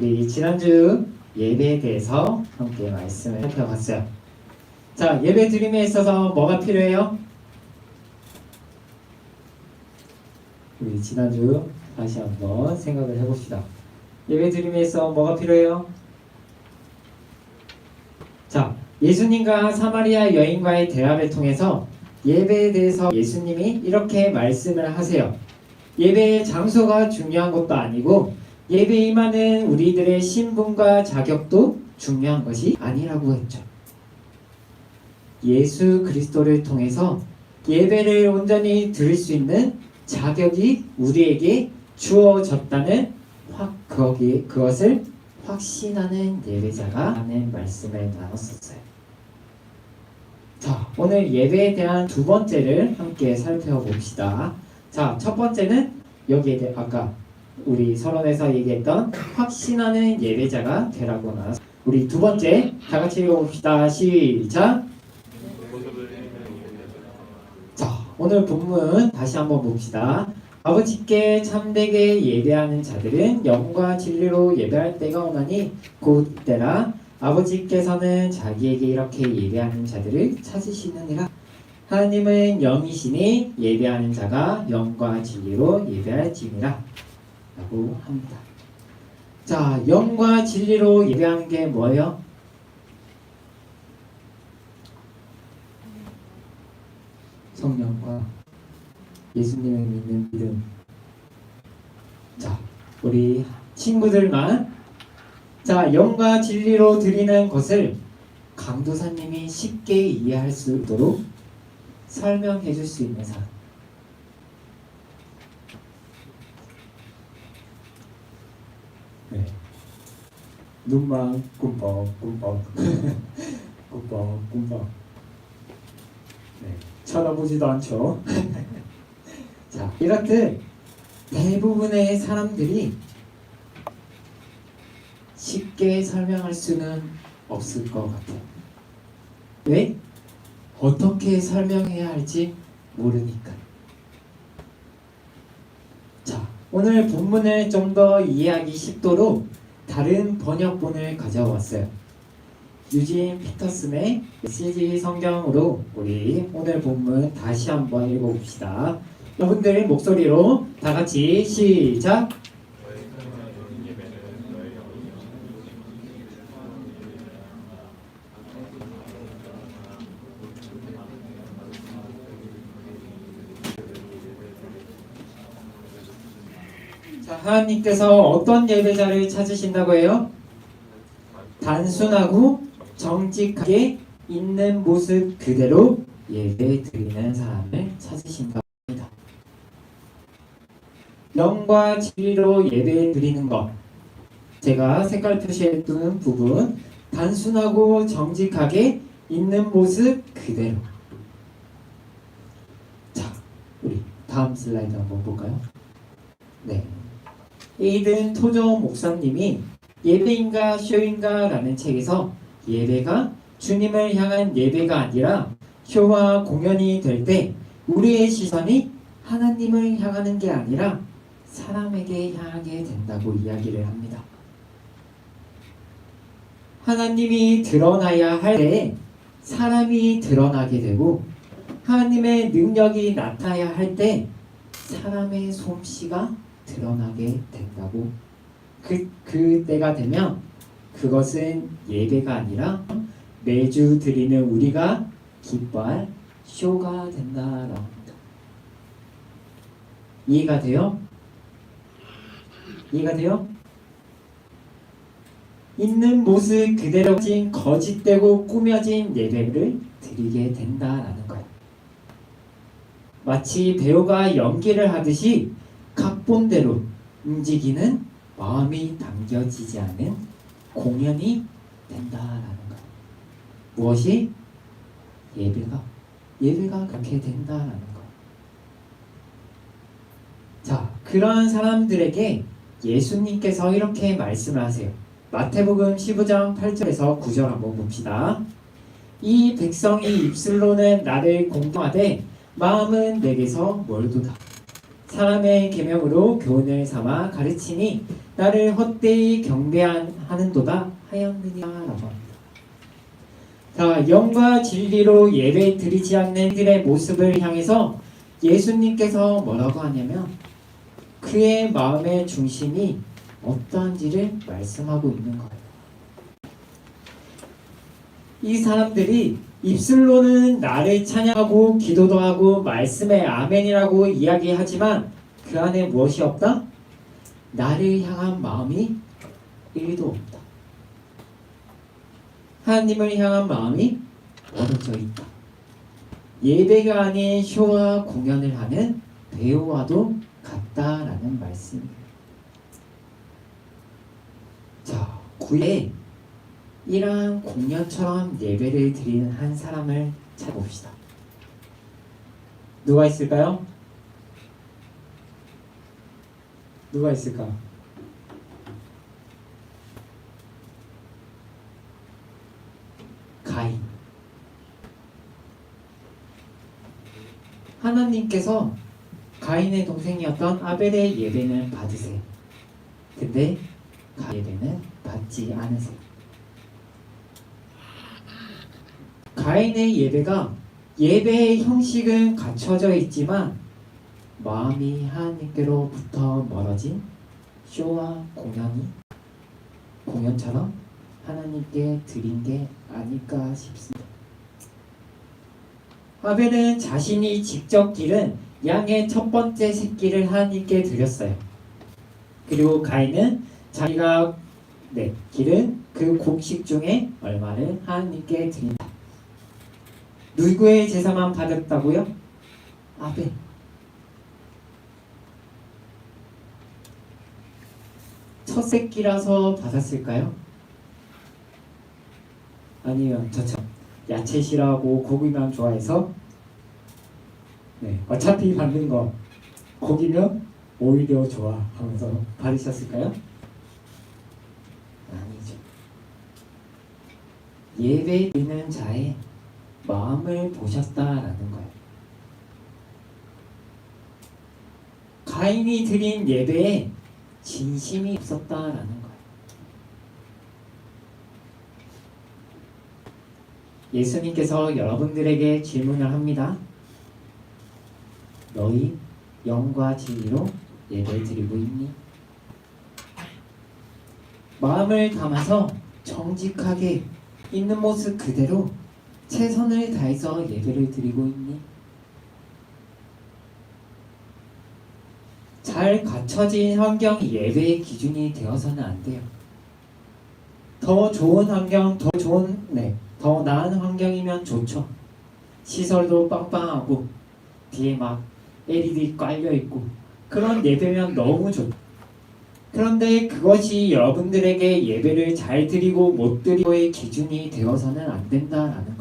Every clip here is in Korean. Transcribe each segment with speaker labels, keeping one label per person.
Speaker 1: 우리 지난주 예배에 대해서 함께 말씀을 살펴봤어요. 자, 예배 드림에 있어서 뭐가 필요해요? 우리 지난주 다시 한번 생각을 해봅시다. 예배 드림에 있어 뭐가 필요해요? 자, 예수님과 사마리아 여인과의 대화를 통해서 예배에 대해서 예수님이 이렇게 말씀을 하세요. 예배의 장소가 중요한 것도 아니고 예배에 임하는 우리들의 신분과 자격도 중요한 것이 아니라고 했죠. 예수 그리스도를 통해서 예배를 온전히 드릴 수 있는 자격이 우리에게 주어졌다는 확 거기 그것을 확신하는 예배자가 하는 말씀을 나눴었어요. 자, 오늘 예배에 대한 두 번째를 함께 살펴봅시다. 자, 첫 번째는 여기에 대해 아까 우리 서론에서 얘기했던 확신하는 예배자가 되라고 나왔. 우리 두 번째 다 같이 읽어봅시다. 시작. 자, 오늘 본문 다시 한번 봅시다. 아버지께 참되게 예배하는 자들은 영과 진리로 예배할 때가 오나니 곧 때라 아버지께서는 자기에게 이렇게 예배하는 자들을 찾으시느니라 하나님은 영이시니 예배하는 자가 영과 진리로 예배할지니라 라고 합니다. 자, 영과 진리로 예배하는 게 뭐예요? 성령과 예수님을 믿는 믿음. 자, 우리 친구들만 자, 영과 진리로 드리는 것을 강도사님이 쉽게 이해할 수 있도록 설명해 줄 수 있는 사람. 네. 눈만 꿈뻑 꿈뻑 꿈뻑 꿈뻑 네. 쳐다보지도 않죠. 자, 이렇듯 대부분의 사람들이 쉽게 설명할 수는 없을 것 같아요. 왜? 어떻게 설명해야 할지 모르니까. 자, 오늘 본문을 좀 더 이해하기 쉽도록 다른 번역본을 가져왔어요. 유진 피터슨의 메시지 성경으로 우리 오늘 본문 다시 한번 읽어봅시다. 여러분들 목소리로 다 같이 시작. 하나님께서 어떤 예배자를 찾으신다고 해요? 단순하고 정직하게 있는 모습 그대로 예배 드리는 사람을 찾으신다 합니다. 영과 진리로 예배 드리는 것. 제가 색깔 표시해 두는 부분. 단순하고 정직하게 있는 모습 그대로. 자, 우리 다음 슬라이드 한번 볼까요? 네. 에이든 토저 목사님이 예배인가 쇼인가 라는 책에서 예배가 주님을 향한 예배가 아니라 쇼와 공연이 될 때 우리의 시선이 하나님을 향하는 게 아니라 사람에게 향하게 된다고 이야기를 합니다. 하나님이 드러나야 할 때 사람이 드러나게 되고 하나님의 능력이 나타나야 할 때 사람의 솜씨가 드러나게 된다고 그, 그 때가 되면 그것은 예배가 아니라 매주 드리는 우리가 기뻐할 쇼가 된다라고 합니다. 이해가 돼요? 이해가 돼요? 있는 모습 그대로 진 거짓되고 꾸며진 예배를 드리게 된다라는 거예요. 마치 배우가 연기를 하듯이 각본대로 움직이는 마음이 담겨지지 않은 공연이 된다라는 거예요. 무엇이? 예배가 예배가 그렇게 된다라는 거예요. 자, 그런 사람들에게 예수님께서 이렇게 말씀을 하세요. 마태복음 15장 8절에서 9절 한번 봅시다. 이 백성이 입술로는 나를 공경하되 마음은 내게서 멀도다. 사람의 계명으로 교훈을 삼아 가르치니 나를 헛되이 경배하는도다 하였느니라라고 합니다. 자, 영과 진리로 예배 드리지 않는 이들의 모습을 향해서 예수님께서 뭐라고 하냐면 그의 마음의 중심이 어떠한지를 말씀하고 있는 거예요. 이 사람들이 입술로는 나를 찬양하고 기도도 하고 말씀에 아멘이라고 이야기하지만 그 안에 무엇이 없다? 나를 향한 마음이 1도 없다. 하나님을 향한 마음이 멀어져 있다. 예배가 아닌 쇼와 공연을 하는 배우와도 같다라는 말씀이에요. 자, 구에 이러한 공연처럼 예배를 드리는 한 사람을 찾아봅시다. 누가 있을까요? 누가 있을까? 가인. 하나님께서 가인의 동생이었던 아벨의 예배는 받으세요. 근데 가인 예배는 받지 않으세요. 가인의 예배가 예배의 형식은 갖춰져 있지만 마음이 하나님께로부터 멀어진 쇼와 공연이 공연처럼 하나님께 드린 게 아닐까 싶습니다. 아벨은 자신이 직접 기른 양의 첫 번째 새끼를 하나님께 드렸어요. 그리고 가인은 자기가 네, 기른 그 곡식 중에 얼마를 하나님께 드린다. 누구의 제사만 받았다고요? 아벨. 첫 새끼라서 받았을까요? 아니면 저처럼 야채 싫어하고 고기만 좋아해서 네 어차피 받는 거 고기면 오히려 좋아 하면서 받으셨을까요? 아니죠. 예배 드리는 자의 마음을 보셨다라는 거예요. 가인이 드린 예배에 진심이 없었다라는 거예요. 예수님께서 여러분들에게 질문을 합니다. 너희 영과 진리로 예배 드리고 있니? 마음을 담아서 정직하게 있는 모습 그대로 최선을 다해서 예배를 드리고 있니? 잘 갖춰진 환경이 예배의 기준이 되어서는 안 돼요. 더 좋은 환경, 더 좋은, 네, 더 나은 환경이면 좋죠. 시설도 빵빵하고 뒤에 막 LED 깔려 있고 그런 예배면 너무 좋죠. 그런데 그것이 여러분들에게 예배를 잘 드리고 못 드리고의 기준이 되어서는 안 된다라는.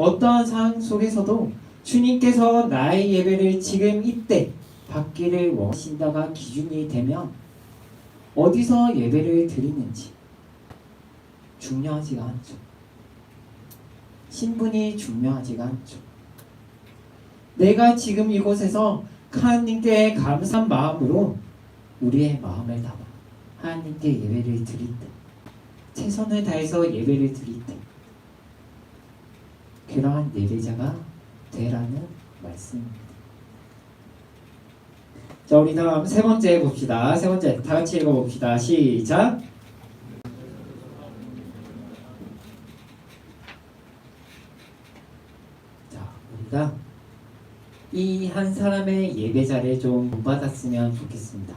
Speaker 1: 어떠한 상황 속에서도 주님께서 나의 예배를 지금 이때 받기를 원하신다가 기준이 되면 어디서 예배를 드리는지 중요하지가 않죠. 신분이 중요하지가 않죠. 내가 지금 이곳에서 하나님께 감사한 마음으로 우리의 마음을 담아 하나님께 예배를 드릴 때 최선을 다해서 예배를 드릴 때 그러한 예배자가 되라는 말씀입니다. 자, 우리 다음 세 번째 봅시다. 세 번째 다 같이 읽어봅시다. 시작. 자, 우리가 이 한 사람의 예배자를 좀 본받았으면 좋겠습니다.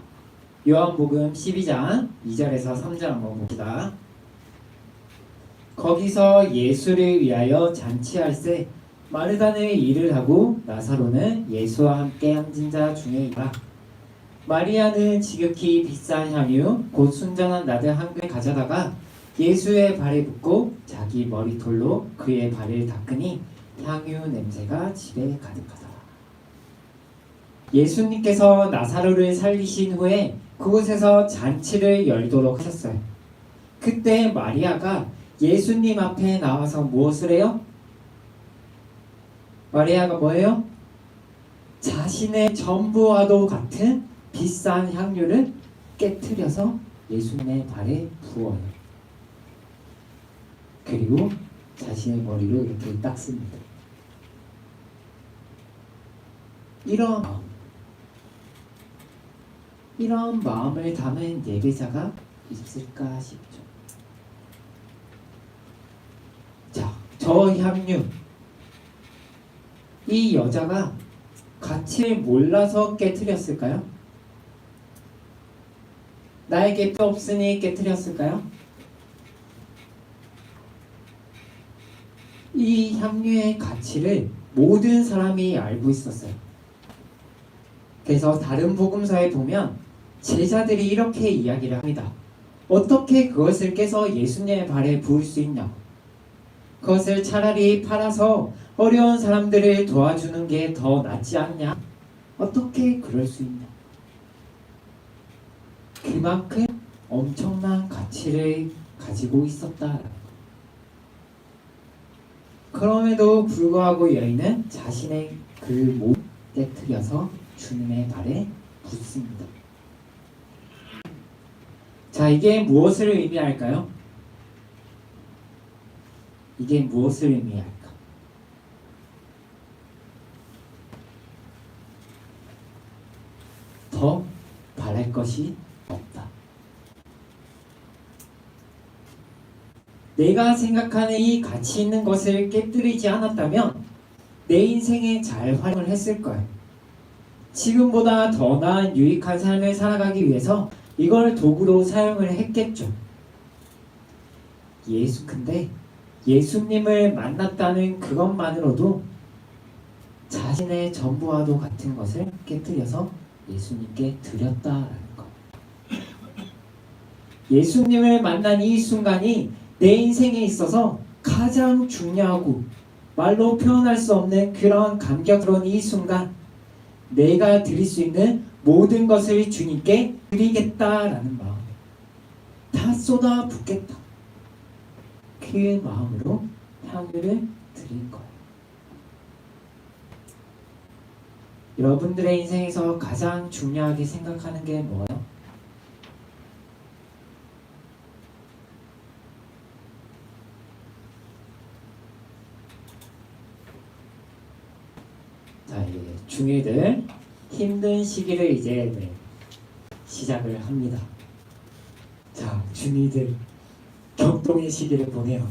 Speaker 1: 요한복음 12장 2절에서 3절 한번 봅시다. 거기서 예수를 위하여 잔치할세 마르다는 일을 하고 나사로는 예수와 함께 앉은 자 중에 있다. 마리아는 지극히 비싼 향유 곧 순전한 나들 한 그릇 가져다가 예수의 발에 붓고 자기 머리털로 그의 발을 닦으니 향유 냄새가 집에 가득하다. 예수님께서 나사로를 살리신 후에 그곳에서 잔치를 열도록 하셨어요. 그때 마리아가 예수님 앞에 나와서 무엇을 해요? 마리아가 뭐예요? 자신의 전부와도 같은 비싼 향유를 깨뜨려서 예수님의 발에 부어요. 그리고 자신의 머리로 이렇게 닦습니다. 이런 마음, 이런 마음을 담은 예배자가 있을까 싶죠. 자, 저 향유, 이 여자가 가치를 몰라서 깨뜨렸을까요? 나에게 뼈 없으니 깨뜨렸을까요? 이 향유의 가치를 모든 사람이 알고 있었어요. 그래서 다른 복음서에 보면 제자들이 이렇게 이야기를 합니다. 어떻게 그것을 깨서 예수님의 발에 부을 수 있냐? 그것을 차라리 팔아서 어려운 사람들을 도와주는 게 더 낫지 않냐? 어떻게 그럴 수 있냐? 그만큼 엄청난 가치를 가지고 있었다. 그럼에도 불구하고 여인은 자신의 그몸 깨뜨려서 주님의 발에 붓습니다. 자, 이게 무엇을 의미할까요? 이게 무엇을 의미할까? 더 바랄 것이 없다. 내가 생각하는 이 가치 있는 것을 깨뜨리지 않았다면 내 인생에 잘 활용을 했을 거예요. 지금보다 더 나은 유익한 삶을 살아가기 위해서 이걸 도구로 사용을 했겠죠. 예수 근데 예수님을 만났다는 그것만으로도 자신의 전부와도 같은 것을 깨뜨려서 예수님께 드렸다라는 것. 예수님을 만난 이 순간이 내 인생에 있어서 가장 중요하고 말로 표현할 수 없는 그런 감격스러운 이 순간 내가 드릴 수 있는 모든 것을 주님께 드리겠다라는 마음 다 쏟아 붓겠다 그 마음으로 향유를 드릴 거예요 여러분들의 인생에서 가장 중요하게 생각하는 게 뭐예요? 자, 이제 중이들 힘든 시기를 이제 네, 시작을 합니다. 자, 중이들 격동의 시기를 보내요.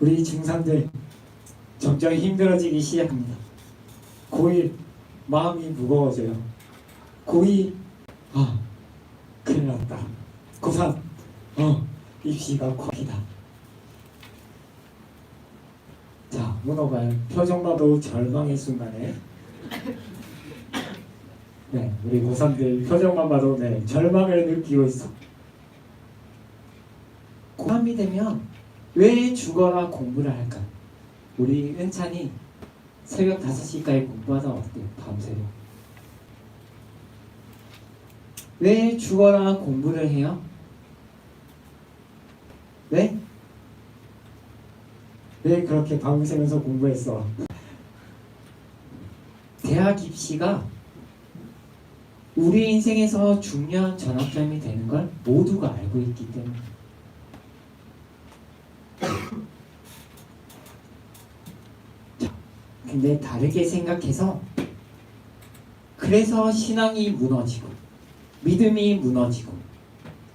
Speaker 1: 우리 중3들 점점 힘들어지기 시작합니다. 고1 마음이 무거워져요. 고2 아 큰일 났다. 고3 어 입시가 ኳ이다. 자 문어발 표정 봐도 절망의 순간에 네 우리 고3들 표정만 봐도 네 절망을 느끼고 있어. 고3이 되면 왜 죽어라 공부를 할까? 우리 은찬이 새벽 5시까지 공부하다 어때요? 밤새로. 왜 죽어라 공부를 해요? 왜? 왜 그렇게 밤새면서 공부했어? 대학 입시가 우리 인생에서 중요한 전환점이 되는 걸 모두가 알고 있기 때문에 근데 다르게 생각해서 그래서 신앙이 무너지고 믿음이 무너지고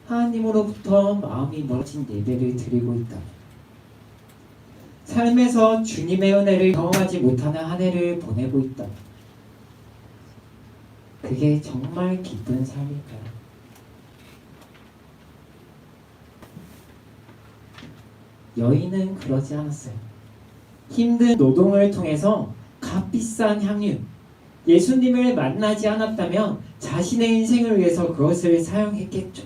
Speaker 1: 하나님으로부터 마음이 멀어진 예배를 드리고 있다. 삶에서 주님의 은혜를 경험하지 못하는 한 해를 보내고 있다. 그게 정말 기쁜 삶일까요? 여인은 그러지 않았어요. 힘든 노동을 통해서 값비싼 향유, 예수님을 만나지 않았다면 자신의 인생을 위해서 그것을 사용했겠죠.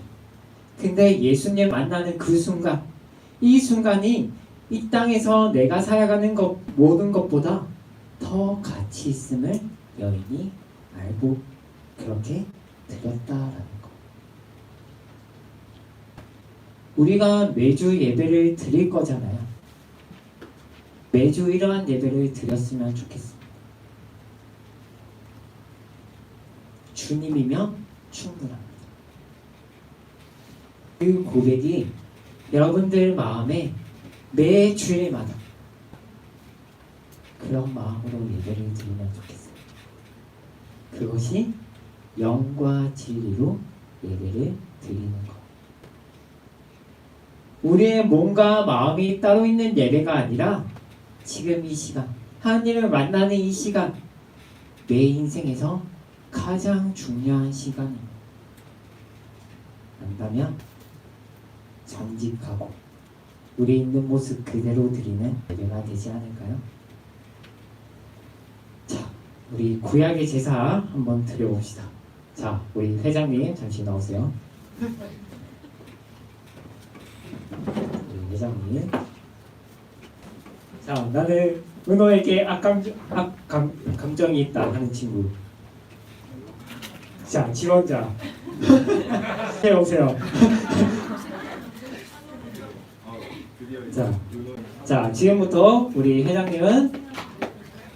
Speaker 1: 근데 예수님 만나는 그 순간, 이 순간이 이 땅에서 내가 살아가는 것 모든 것보다 더 가치 있음을 여인이 알고 그렇게 드렸다라는 것. 우리가 매주 예배를 드릴 거잖아요. 매주 이러한 예배를 드렸으면 좋겠습니다. 주님이면 충분합니다. 그 고백이 여러분들 마음에 매 주일마다 그런 마음으로 예배를 드리면 좋겠어요. 그것이 영과 진리로 예배를 드리는 것. 우리의 몸과 마음이 따로 있는 예배가 아니라 지금 이 시간, 하나님을 만나는 이 시간, 내 인생에서 가장 중요한 시간입니다. 안다면 정직하고 우리 있는 모습 그대로 드리는 예배가 되지 않을까요? 자, 우리 구약의 제사 한번 드려봅시다. 자, 우리 회장님 잠시 나오세요. 회장님. 자, 나는 은호에게 악감, 악감, 감정이 있다 하는 친구. 자, 지원자. 네, 오세요. 자, 자, 지금부터 우리 회장님은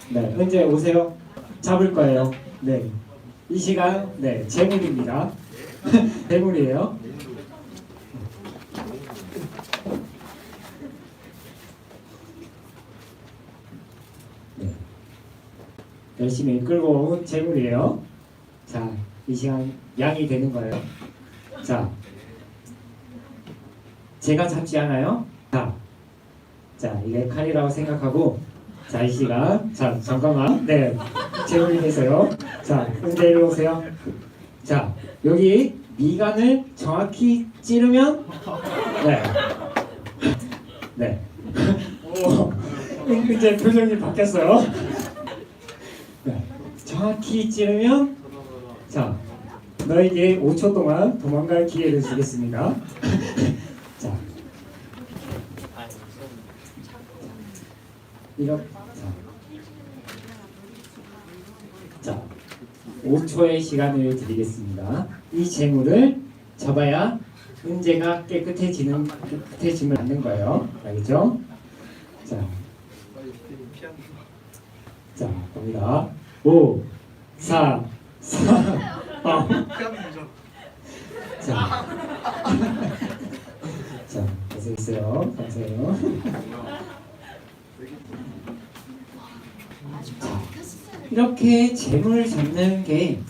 Speaker 1: 네, 언제 오세요? 잡을 거예요. 네. 이 시간 네, 재물입니다. 재물이에요. 열심히 끌고 온 재물이에요. 자, 이 시간 양이 되는 거예요. 자, 제가 잡지 않아요. 자, 자 이게 칼이라고 생각하고 자 이 시간 자 잠깐만 네 재물이 되세요. 자 은재 일로 오세요. 자 여기 미간을 정확히 찌르면 네. 네. 오, 이제 표정이 바뀌었어요. 네. 정확히 찌르면 자 너에게 5초 동안 도망갈 기회를 주겠습니다. 자 이렇게 자, 자 5초의 시간을 드리겠습니다. 이 재물을 잡아야 은재가 깨끗해지는 깨끗해짐을 받는 거예요. 알겠죠? 자, 자 갑니다. 5, 4, 3, 아. 자, 자, 고생했어요. 감사해요. 자, 이렇게 재물을 잡는 게,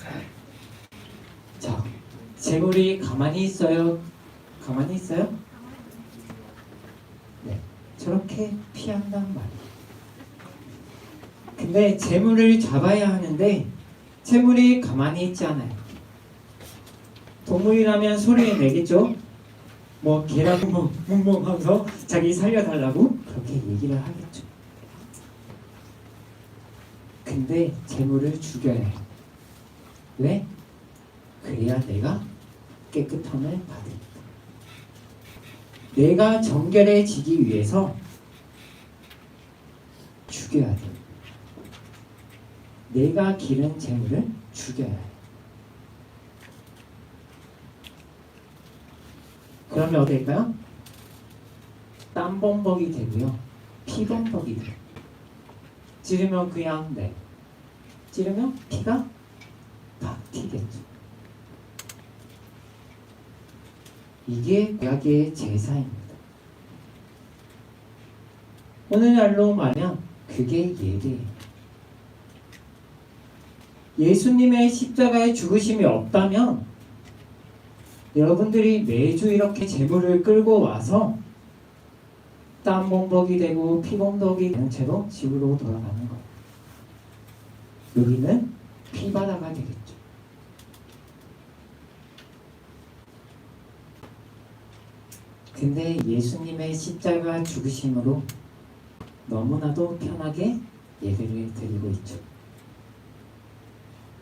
Speaker 1: 자, 재물이 가만히 있어요? 가만히 있어요? 네, 저렇게 피한단 말이에요. 근데 재물을 잡아야 하는데, 재물이 가만히 있지 않아요. 동물이라면 소리를 내겠죠? 뭐 개랑 뭐 뭉뭉 하면서 자기 살려달라고 그렇게 얘기를 하겠죠. 근데 재물을 죽여야 해. 왜? 그래야 내가 깨끗함을 받으니까. 내가 정결해지기 위해서 죽여야 돼. 내가 기른 재물을 죽여야 해. 그러면 어떻게 될까요? 땀범벅이 되고요. 피범벅이 돼요. 찌르면 그냥 네. 찌르면 피가 다 튀겠죠. 이게 구약의 제사입니다. 오늘날로 말하면 그게 예배예요. 예수님의 십자가의 죽으심이 없다면 여러분들이 매주 이렇게 재물을 끌고 와서 땀범벅이 되고 피범벅이 되는 채로 집으로 돌아가는 거예요. 여기는 피바다가 되겠죠. 근데 예수님의 십자가 죽으심으로 너무나도 편하게 예배를 드리고 있죠.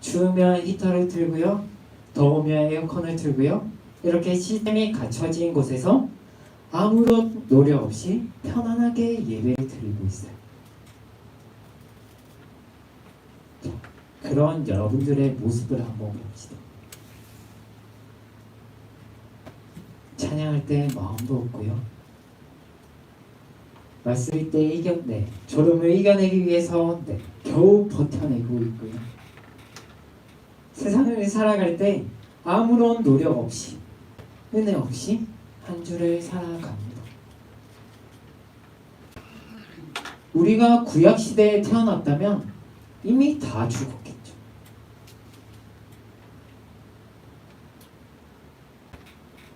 Speaker 1: 추우면 히터를 틀고요. 더우면 에어컨을 틀고요. 이렇게 시스템이 갖춰진 곳에서 아무런 노력 없이 편안하게 예배를 드리고 있어요. 자, 그런 여러분들의 모습을 한번 봅시다. 찬양할 때 마음도 없고요. 말씀일 때 이겨, 네, 졸음을 이겨내기 위해서 네, 겨우 버텨내고 있고요. 세상을 살아갈 때 아무런 노력 없이 은혜 없이 한 주를 살아갑니다. 우리가 구약 시대에 태어났다면 이미 다 죽었겠죠.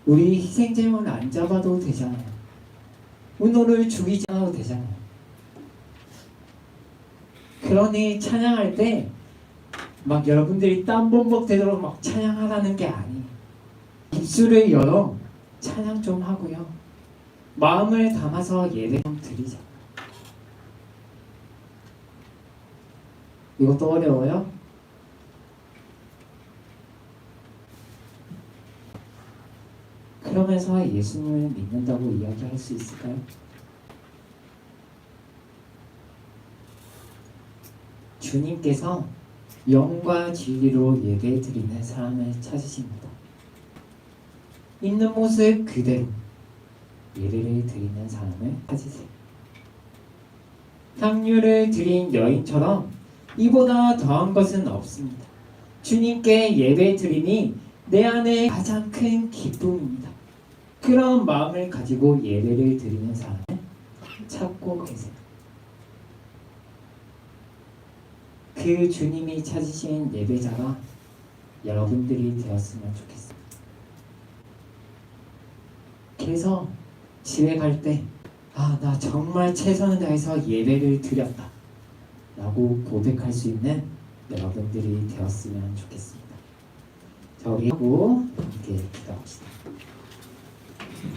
Speaker 1: 우리 희생 제물 안 잡아도 되잖아요. 은호를 죽이지 않아도 되잖아요. 그러니 찬양할 때 막 여러분들이 땀범벅 되도록 막 찬양하라는 게 아니에요. 입술을 열어 찬양 좀 하고요. 마음을 담아서 예배 좀 드리자. 이것도 어려워요? 그러면서 예수님을 믿는다고 이야기할 수 있을까요? 주님께서 영과 진리로 예배 드리는 사람을 찾으십니다. 있는 모습 그대로 예배를 드리는 사람을 찾으세요. 향유를 드린 여인처럼 이보다 더한 것은 없습니다. 주님께 예배 드리니 내 안에 가장 큰 기쁨입니다. 그런 마음을 가지고 예배를 드리는 사람을 찾고 계세요. 그 주님이 찾으신 예배자가 여러분들이 되었으면 좋겠어요. 그래서 집에 갈 때, 아, 나 정말 최선을 다해서 예배를 드렸다. 라고 고백할 수 있는 여러분들이 되었으면 좋겠습니다. 자, 우리 하고 함께 기도합시다.